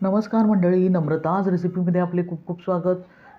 नमस्कार मंडळी नम्रताज रेसिपीमध्ये आपले खूप खूप स्वागत.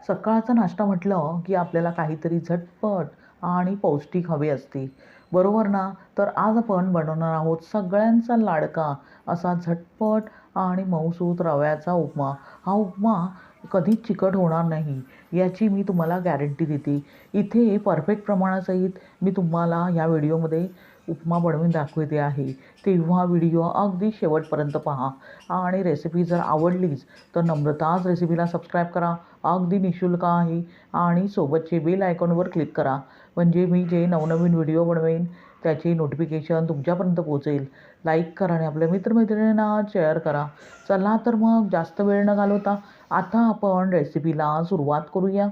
सकाळचा नाश्ता म्हटलं की आपल्याला काहीतरी झटपट आणि पौष्टिक हवे असते. बरोबर ना? तर आज आपण बनवणार आहोत सगळ्यांचा लाडका असा झटपट आणि मऊसूत रव्याचा उपमा. हा उपमा कधीच चिकट होणार नाही याची मी तुम्हाला गॅरंटी देते. इथे परफेक्ट प्रमाणासहित मी तुम्हाला ह्या व्हिडिओमध्ये उपमा बनवून दाखवते आहे. तेव्हा व्हिडिओ अगदी शेवटपर्यंत पहा. आणि रेसिपी जर आवडलीच तर नम्रताज रेसिपीला सबस्क्राईब करा. अगदी निशुल्क आहे. आणि सोबतचे बेल आयकॉनवर क्लिक करा. म्हणजे मी जे नवनवीन व्हिडिओ बनवेन त्याचे नोटिफिकेशन तुमच्यापर्यंत पोहोचेल. लाईक करा आणि आपल्या मित्रमैत्रिणींना शेअर करा. चला तर मग जास्त वेळ न घालवता आता आपण रेसिपीला सुरुवात करूया.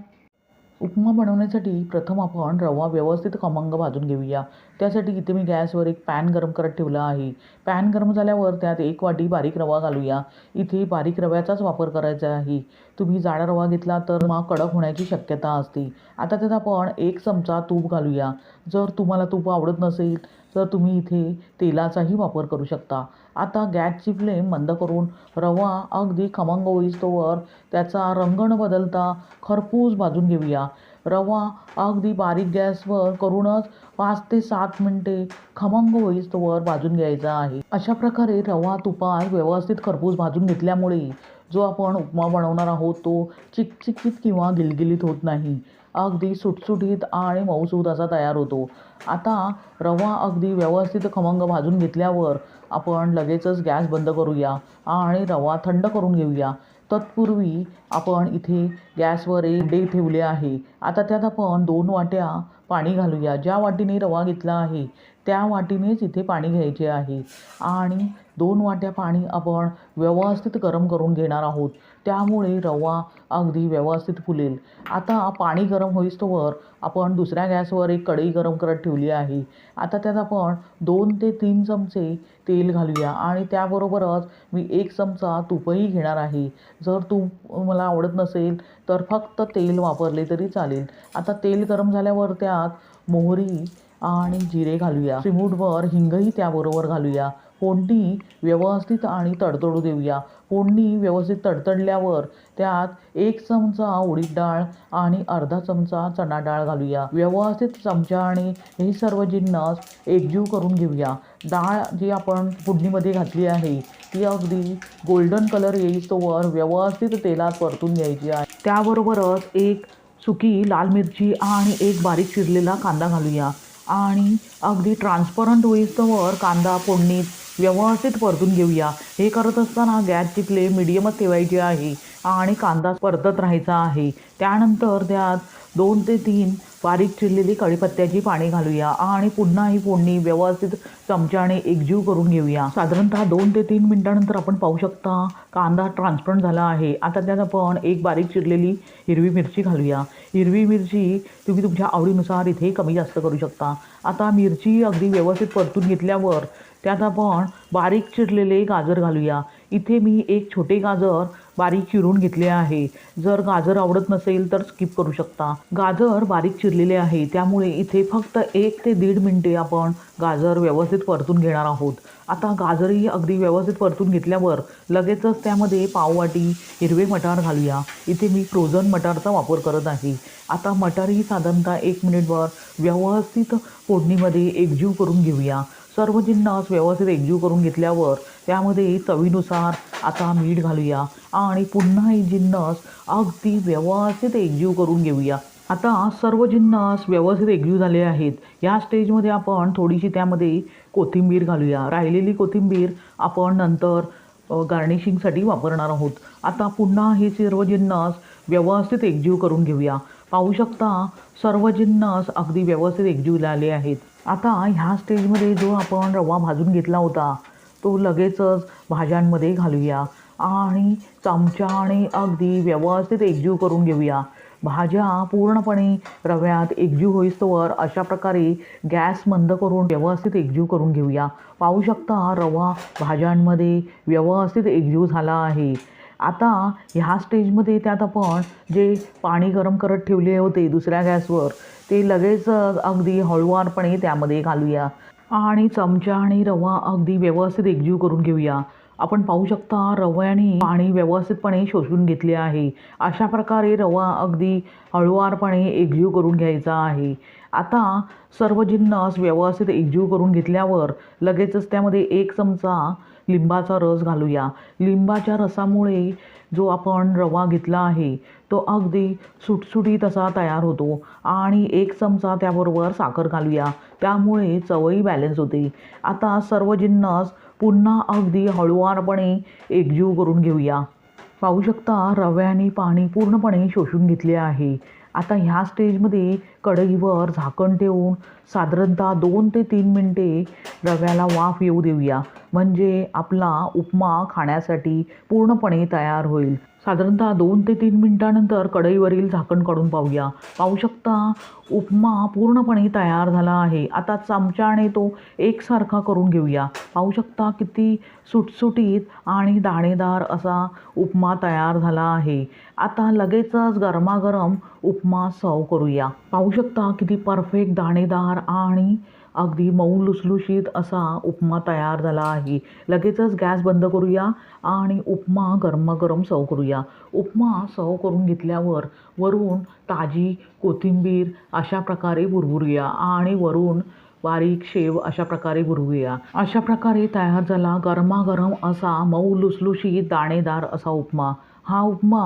उपमा बनवण्यासाठी प्रथम आपण रवा व्यवस्थित खमंग भाजून घेऊया. त्यासाठी इथे मी गॅसवर एक पॅन गरम करत ठेवला आहे. पॅन गरम झाल्यावर त्यात एक वाटी बारीक रवा घालूया. इथे बारीक रव्याचाच वापर करायचा आहे. तुम्ही जाडा रवा घेतला तर मग कडक होण्याची शक्यता असते. आता त्यात आपण एक चमचा तूप घालूया. जर तुम्हाला तूप आवडत नसेल तर तुम्ही इथे तेलाचाही वापर करू शकता. आता गॅसची फ्लेम बंद करून रवा अगदी खमंग होईस्तोवर त्याचा रंग न बदलता खरपूस भाजून घेऊया. रवा अगदी बारीक गॅसवर करूनच पाच ते सात मिनटे खमंग होईस्तोवर भाजून घ्यायचा आहे. अशा प्रकारे रवा तुपात व्यवस्थित खरपूस भाजून घेतल्यामुळे जो आपण उपमा बनवणार आहोत तो चिकचिकीत किंवा गिलगिलीत होत नाही. अगदी सुटसुटीत आणि मऊसूद असा तयार होतो. आता रवा अगदी व्यवस्थित खमंग भाजून घेतल्यावर आपण लगेचच गॅस बंद करूया आणि रवा थंड करून घेऊया. तत्पूर्वी आपण इथे गॅसवर एक डे ठेवले आहे. आता त्यात आपण दोन वाट्या पाणी घालूया. ज्या वाटीने रवा घेतला आहे त्या वाटीनेच इथे पाणी घ्यायचे आहे. आणि दोन वाट्या पाणी आपण व्यवस्थित गरम करून घेणार आहोत. त्यामुळे रवा अगदी व्यवस्थित फुलेल. आता पाणी गरम होईस्तोवर आपण दुसऱ्या गॅसवर एक कढई गरम करत ठेवली आहे. आता त्यात आपण दोन ते तीन चमचे तेल घालूया आणि त्याबरोबरच मी एक चमचा तूपही घेणार आहे. जर तूप मला आवडत नसेल तर फक्त तेल वापरले तरी चालेल. आता तेल गरम झाल्यावर त्या त्यात मोहरी आणि जिरे घालूया. चिमूटभर हिंगही त्याबरोबर घालूया. फोडणी व्यवस्थित आणि तडतडू देऊया. फोडणी व्यवस्थित तडतडल्यावर त्यात एक चमचा उडीद डाळ आणि अर्धा चमचा चणा डाळ घालूया. व्यवस्थित चमचा आणि हे सर्व जिन्नस एकजीव करून घेऊया. डाळ जी आपण फोडणीमध्ये घातली आहे ती अगदी गोल्डन कलर येईस्तोवर व्यवस्थित तेलात परतून घ्यायची आहे. त्याबरोबरच एक सुकी लाल मिरची आणि एक बारीक चिरलेला कांदा घालूया. आणि अगदी ट्रान्सपरंट होईस्तवर कांदा फोडणीत व्यवस्थित परतून घेऊया. हे करत असताना गॅसची फ्लेम मिडियमच ठेवायची आहे आणि कांदा परतत राहायचा आहे. त्यानंतर त्यात दोन ते तीन बारीक चिरलेली कढीपत्त्याची पाणी घालूया. आणि पुन्हा ही फोडणी व्यवस्थित चमच्याने एकजीव करून घेऊया. साधारणतः दोन ते तीन मिनटानंतर आपण पाहू शकता कांदा ट्रान्सपरंट झाला आहे. आता त्यात आपण एक बारीक चिरलेली हिरवी मिरची घालूया. हिरवी मिरची तुम्ही तुमच्या आवडीनुसार इथे कमी जास्त करू शकता. आता मिरची अगदी व्यवस्थित परतून घेतल्यावर त्यात आपण बारीक चिरलेले गाजर घालूया. इथे मी एक छोटे गाजर बारीक चिरून घेतले आहे. जर गाजर आवडत नसेल तर स्किप करू शकता. गाजर बारीक चिरलेले आहे. त्यामुळे इथे फक्त एक ते दीड मिनटे आपण गाजर व्यवस्थित परतून घेणार आहोत. आता गाजरही अगदी व्यवस्थित परतून घेतल्यावर लगेचच त्यामध्ये पाववाटी हिरवे मटार घालूया. इथे मी फ्रोझन मटारचा वापर करत आहे. आता मटारही साधारणतः एक मिनिटभर व्यवस्थित फोडणीमध्ये एकजीव करून घेऊया. सर्व जिन्नस व्यवस्थित एकजीव करून घेतल्यावर त्यामध्ये चवीनुसार आता मीठ घालूया आणि पुन्हा हे जिन्नस अगदी व्यवस्थित एकजीव करून घेऊया. आता सर्व जिन्नस व्यवस्थित एकजीव झाले आहेत. या स्टेजमध्ये आपण थोडीशी त्यामध्ये कोथिंबीर घालूया. राहिलेली कोथिंबीर आपण नंतर गार्निशिंगसाठी वापरणार आहोत. आता पुन्हा हे सर्व जिन्नस व्यवस्थित एकजीव करून घेऊया. पाहू शकता सर्व जिन्नस अगदी व्यवस्थित एकजीव झाले आहेत. आता ह्या स्टेजमध्ये जो आपण रवा भाजून घेतला होता तो लगेचच भाज्यांमध्ये घालूया आणि चमच्याने अगदी व्यवस्थित एकजीव करून घेऊया. भाज्या पूर्णपणे रव्यात एकजीव होईस्तोवर अशा प्रकारे गॅस बंद करून व्यवस्थित एकजीव करून घेऊया. पाहू शकता रवा भाज्यांमध्ये व्यवस्थित एकजीव झाला आहे. आता ह्या स्टेजमध्ये त्यात आपण जे पाणी गरम करत ठेवले होते दुसऱ्या गॅसवर ते लगेच अगदी हळुवारपणे त्यामध्ये घालूया. आणि चमचा आणि रवा अगदी व्यवस्थित एकजीव करून घेऊया. आपण पाहू शकता रव्याने पाणी व्यवस्थितपणे शोषून घेतले आहे. अशा प्रकारे रवा अगदी हळुवारपणे एकजीव करून घ्यायचा आहे. आता सर्व जिन्नस व्यवस्थित एकजीव करून घेतल्यावर लगेचच त्यामध्ये एक चमचा लिंबाचा रस घालूया. लिंबाच्या रसामुळे जो आपण रवा घेतला आहे तो अगदी सुटसुटीत असा तयार होतो. आणि एक चमचा त्याबरोबर साखर घालूया. त्यामुळे चवही बॅलन्स होते. आता सर्व जिन्नस पुन्हा अगदी हळुवारपणे एकजीव करून घेऊया. पाहू शकता रव्याने पाणी पूर्णपणे शोषून घेतले आहे. आता ह्या स्टेजमध्ये कढईवर झाकण ठेवून साधारणतः दोन ते तीन मिनटे रव्याला वाफ येऊ देऊया. म्हणजे आपला उपमा खाण्यासाठी पूर्णपणे तयार होईल. साधारणतः दोन ते तीन मिनटानंतर कढईवरील झाकण काढून पाहूया. पाहू शकता उपमा पूर्णपणे तयार झाला आहे. आता चमच्याने तो एकसारखा करून घेऊया. पाहू शकता किती सुटसुटीत आणि दाणेदार असा उपमा तयार झाला आहे. आता लगेचच गरमागरम उपमा सर्व करूया. पाहू शकता किती परफेक्ट दाणेदार आणि अगदी मऊ लुसलुशीत असा उपमा तयार झाला आहे. लगेचच गॅस बंद करूया आणि उपमा गरमागरम सर्व करूया. उपमा सर्व करून घेतल्यावर वरून ताजी कोथिंबीर अशा प्रकारे भुरभुरूया आणि वरून बारीक शेव अशा प्रकारे भुरवूया अशा प्रकारे तयार झाला गरमागरम असा मऊ लुसलुशीत दाणेदार असा उपमा. हा उपमा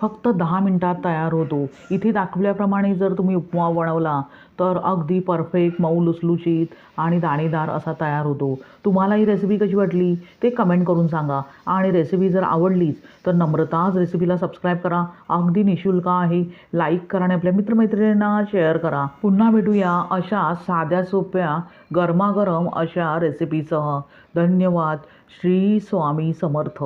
फक्त दहा मिनटात तयार होतो. इथे दाखवल्याप्रमाणे जर तुम्ही उपमा बनवला तर अगदी परफेक्ट मऊ लुसलुशीत आणि दाणेदार असा तयार होतो. तुम्हाला ही रेसिपी कशी वाटली? ते कमेंट करून सांगा. आणि रेसिपी जर आवडलीच तर नम्रताच रेसिपीला सबस्क्राईब करा. अगदी निशुल्क आहे. लाईक करा आणि आपल्या मित्रमैत्रिणींना शेअर करा. पुन्हा भेटूया अशा साध्या सोप्या गरमागरम अशा रेसिपीसह धन्यवाद. श्री स्वामी समर्थ.